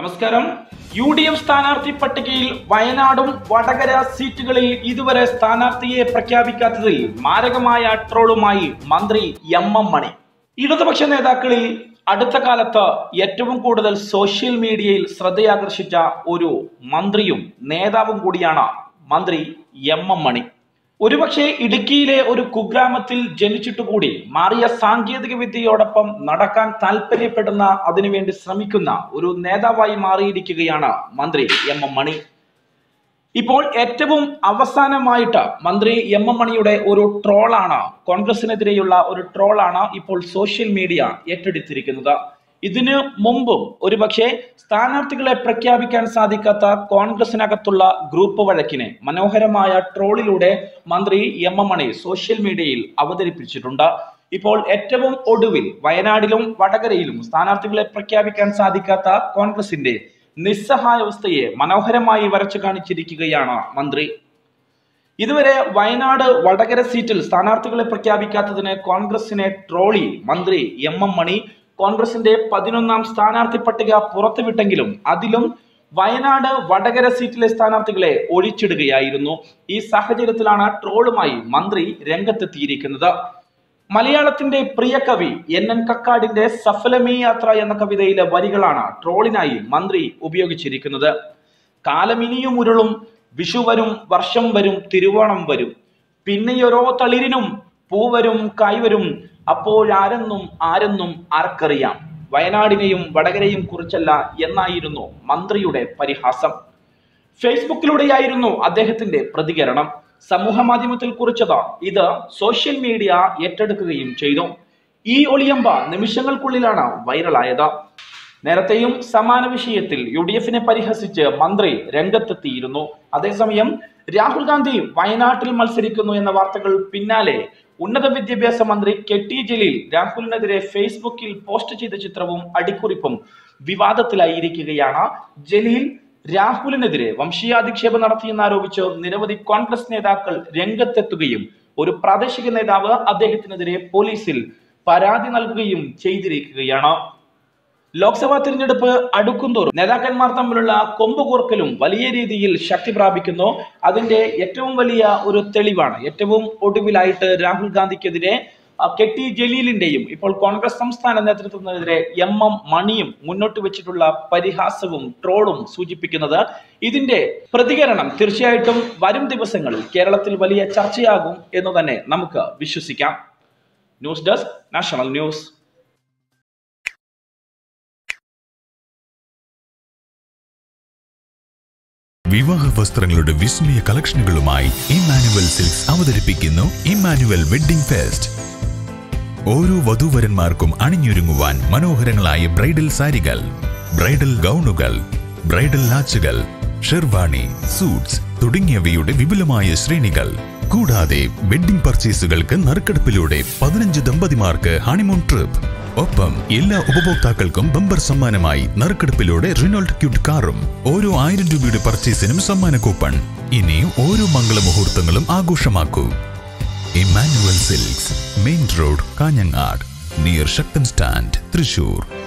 നമസ്കാരം. U D F സ്ഥാനാർത്ഥി പട്ടികയിൽ വയനാടും വടകര സീറ്റുകളിൽ ഇതുവരെ സ്ഥാനാർത്ഥിയെ പ്രഖ്യാപിക്കാത്തതിൽ മാരകമായ ട്രോളുമായി മന്ത്രി എം എം മണി. ഇടതുപക്ഷ നേതാക്കളിൽ അടുത്ത കാലത്ത് ഏറ്റവും കൂടുതൽ സോഷ്യൽ മീഡിയയിൽ ശ്രദ്ധയാകർഷിച്ച ഒരു മന്ത്രിയും നേതാവും കൂടിയാണ് മന്ത്രി എം എം മണി. ഒരുപക്ഷെ ഇടുക്കിയിലെ ഒരു കുഗ്രാമത്തിൽ ജനിച്ചിട്ടുകൂടി മാറിയ സാങ്കേതിക വിദ്യയോടൊപ്പം നടക്കാൻ താല്പര്യപ്പെടുന്ന അതിനുവേണ്ടി ശ്രമിക്കുന്ന ഒരു നേതാവായി മാറിയിരിക്കുകയാണ് മന്ത്രി എം എം മണി. ഇപ്പോൾ ഏറ്റവും അവസാനമായിട്ട് മന്ത്രി എം എം മണിയുടെ ഒരു ട്രോളാണ് കോൺഗ്രസിനെതിരെയുള്ള ഒരു ട്രോളാണ് ഇപ്പോൾ സോഷ്യൽ മീഡിയ ഏറ്റെടുത്തിരിക്കുന്നത്. ഇതിനു മുമ്പും ഒരുപക്ഷെ സ്ഥാനാർത്ഥികളെ പ്രഖ്യാപിക്കാൻ സാധിക്കാത്ത കോൺഗ്രസിനകത്തുള്ള ഗ്രൂപ്പ് വഴക്കിനെ മനോഹരമായ ട്രോളിലൂടെ മന്ത്രി എം എം മണി സോഷ്യൽ മീഡിയയിൽ അവതരിപ്പിച്ചിട്ടുണ്ട്. ഇപ്പോൾ ഏറ്റവും ഒടുവിൽ വയനാടിലും വടകരയിലും സ്ഥാനാർത്ഥികളെ പ്രഖ്യാപിക്കാൻ സാധിക്കാത്ത കോൺഗ്രസിന്റെ നിസ്സഹായാവസ്ഥയെ മനോഹരമായി വരച്ചു കാണിച്ചിരിക്കുകയാണ് മന്ത്രി. ഇതുവരെ വയനാട് വടകര സീറ്റിൽ സ്ഥാനാർത്ഥികളെ പ്രഖ്യാപിക്കാത്തതിന് കോൺഗ്രസിനെ ട്രോളി മന്ത്രി എം എം മണി കോൺഗ്രസിന്റെ പതിനൊന്നാം സ്ഥാനാർത്ഥി പട്ടിക പുറത്തുവിട്ടെങ്കിലും അതിലും വയനാട് വടകര സീറ്റിലെ സ്ഥാനാർത്ഥികളെ ഒഴിച്ചിടുകയായിരുന്നു. ഈ സാഹചര്യത്തിലാണ് ട്രോളുമായി മന്ത്രി രംഗത്തെത്തിയിരിക്കുന്നത്. മലയാളത്തിന്റെ പ്രിയ കവി എൻ എൻ കക്കാടിന്റെ സഫലമേ യാത്ര എന്ന കവിതയിലെ വരികളാണ് ട്രോളിനായി മന്ത്രി ഉപയോഗിച്ചിരിക്കുന്നത്. കാലമിനിയും ഉരുളും വിഷു വരും വർഷം വരും തിരുവോണം വരും. പിന്നെയൊരോ തളിരിനും പൂവരും കായ്വരും അപ്പോഴാരെന്നും ആരെന്നും ആർക്കറിയാം. വയനാടിനെയും വടകരയും കുറിച്ചല്ല എന്നായിരുന്നു മന്ത്രിയുടെ പരിഹാസം. ഫേസ്ബുക്കിലൂടെയായിരുന്നു അദ്ദേഹത്തിന്റെ പ്രതികരണം. സമൂഹ മാധ്യമത്തിൽ കുറിച്ചത് ഇത് സോഷ്യൽ മീഡിയ ഏറ്റെടുക്കുകയും ചെയ്തു. ഈ ഒളിയമ്പ നിമിഷങ്ങൾക്കുള്ളിലാണ് വൈറലായത്. നേരത്തെയും സമാന വിഷയത്തിൽ യു ഡി എഫിനെ പരിഹസിച്ച് മന്ത്രി രംഗത്തെത്തിയിരുന്നു. അതേസമയം രാഹുൽ ഗാന്ധി വയനാട്ടിൽ മത്സരിക്കുന്നു എന്ന വാർത്തകൾ പിന്നാലെ ഉന്നത വിദ്യാഭ്യാസ മന്ത്രി കെ ടി ജലീൽ രാഹുലിനെതിരെ ഫേസ്ബുക്കിൽ പോസ്റ്റ് ചെയ്ത ചിത്രവും അടിക്കുറിപ്പും വിവാദത്തിലായിരിക്കുകയാണ്. ജലീൽ രാഹുലിനെതിരെ വംശീയാധിക്ഷേപം നടത്തിയെന്നാരോപിച്ച് നിരവധി കോൺഗ്രസ് നേതാക്കൾ രംഗത്തെത്തുകയും ഒരു പ്രാദേശിക നേതാവ് അദ്ദേഹത്തിനെതിരെ പോലീസിൽ പരാതി നൽകുകയും ചെയ്തിരിക്കുകയാണ്. ലോക്സഭാ തിരഞ്ഞെടുപ്പ് അടുക്കുന്തോറും നേതാക്കന്മാർ തമ്മിലുള്ള കൊമ്പുകോർക്കലും വലിയ രീതിയിൽ ശക്തി പ്രാപിക്കുന്നു. അതിന്റെ ഏറ്റവും വലിയ ഒരു തെളിവാണ്. ഏറ്റവും ഒടുവിലായിട്ട് രാഹുൽ ഗാന്ധിക്കെതിരെ കെ ടി ജലീലിന്റെയും ഇപ്പോൾ കോൺഗ്രസ് സംസ്ഥാന നേതൃത്വത്തിനെതിരെ എം എം മണിയും മുന്നോട്ട് വെച്ചിട്ടുള്ള പരിഹാസവും ട്രോളും സൂചിപ്പിക്കുന്നത് ഇതിന്റെ പ്രതികരണം തീർച്ചയായിട്ടും വരും ദിവസങ്ങളിൽ കേരളത്തിൽ വലിയ ചർച്ചയാകും എന്ന് തന്നെ നമുക്ക് വിശ്വസിക്കാം. News desk national news. വിവാഹ വസ്ത്രങ്ങളുടെ വിസ്മയ കളക്ഷനുകളുമായി ഇമ്മാനുവൽ സിൽക്സ് അവതരിപ്പിക്കുന്നു ഇമ്മാനുവൽ വെഡ്ഡിംഗ് ഫെസ്റ്റ്. ഓരോ വധുവരന്മാർക്കും അണിഞ്ഞൊരുങ്ങുവാൻ മനോഹരങ്ങളായ ബ്രൈഡൽ സാരികൾ ബ്രൈഡൽ ഗൗണുകൾ ബ്രൈഡൽ ലാച്ചുകൾ ഷെർവാണി സൂട്ട്സ് തുടങ്ങിയവയുടെ വിപുലമായ ശ്രേണികൾ. കൂടാതെ വെഡ്ഡിംഗ് പർച്ചേസുകൾക്ക് നറുക്കെടുപ്പിലൂടെ പതിനഞ്ച് ദമ്പതിമാർക്ക് ഹണിമൂൺ ട്രിപ്പ്. ഒപ്പം എല്ലാ ഉപഭോക്താക്കൾക്കും ബമ്പർ സമ്മാനമായി നറുക്കെടുപ്പിലൂടെ റിനോൾഡ് ക്യൂട്ട് കാറും ഓരോ ആയിരം രൂപയുടെ പർച്ചേസിനും സമ്മാന കൂപ്പൺ. ഇനി ഓരോ മംഗളമുഹൂർത്തങ്ങളും ആഘോഷമാക്കൂ. Emmanuel silks main road Kanhangad near Sakthan stand Thrissur.